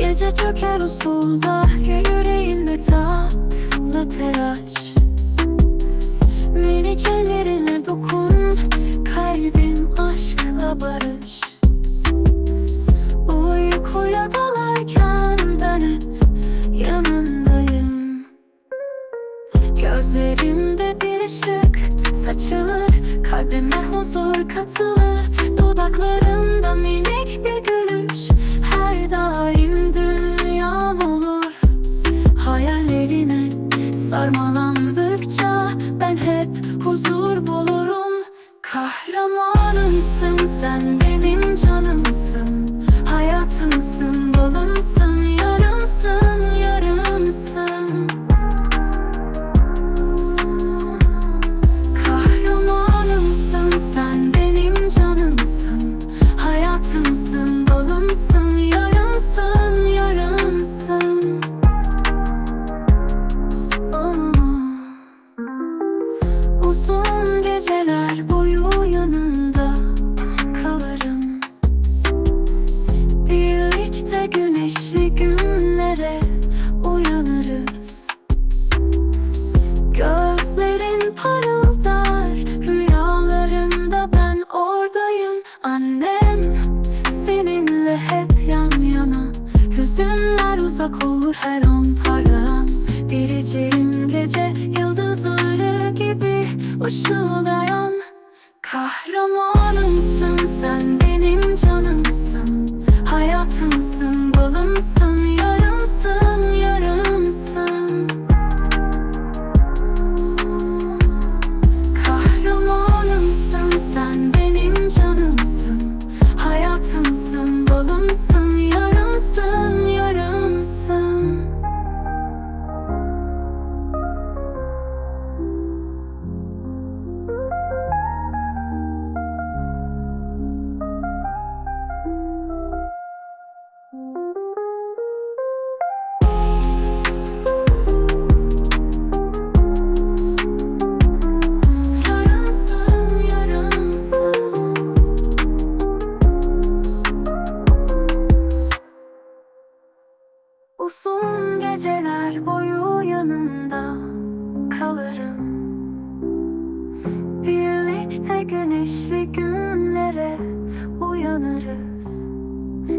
Gece çöker usulda Yüreğinde tatlı telaş. Minik ellerine dokun Kalbim aşkla barış. Uykuya dalarken ben yanındayım. Gözlerimde bir ışık saçılır Kalbime huzur katılır Dudaklarında Kahramanımsın sen uzak olur her an parlayan Biricim gece yıldızları gibi ışıldayan Kahramanımsın Uzun geceler boyu yanında kalırım. Birlikte güneşli günlere uyanırız.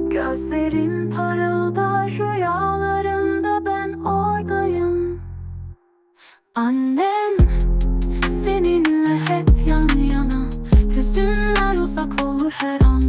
Gözlerin parıldar rüyalarında ben oradayım. Annem seninle hep yan yana. Hüzünler uzak olur her an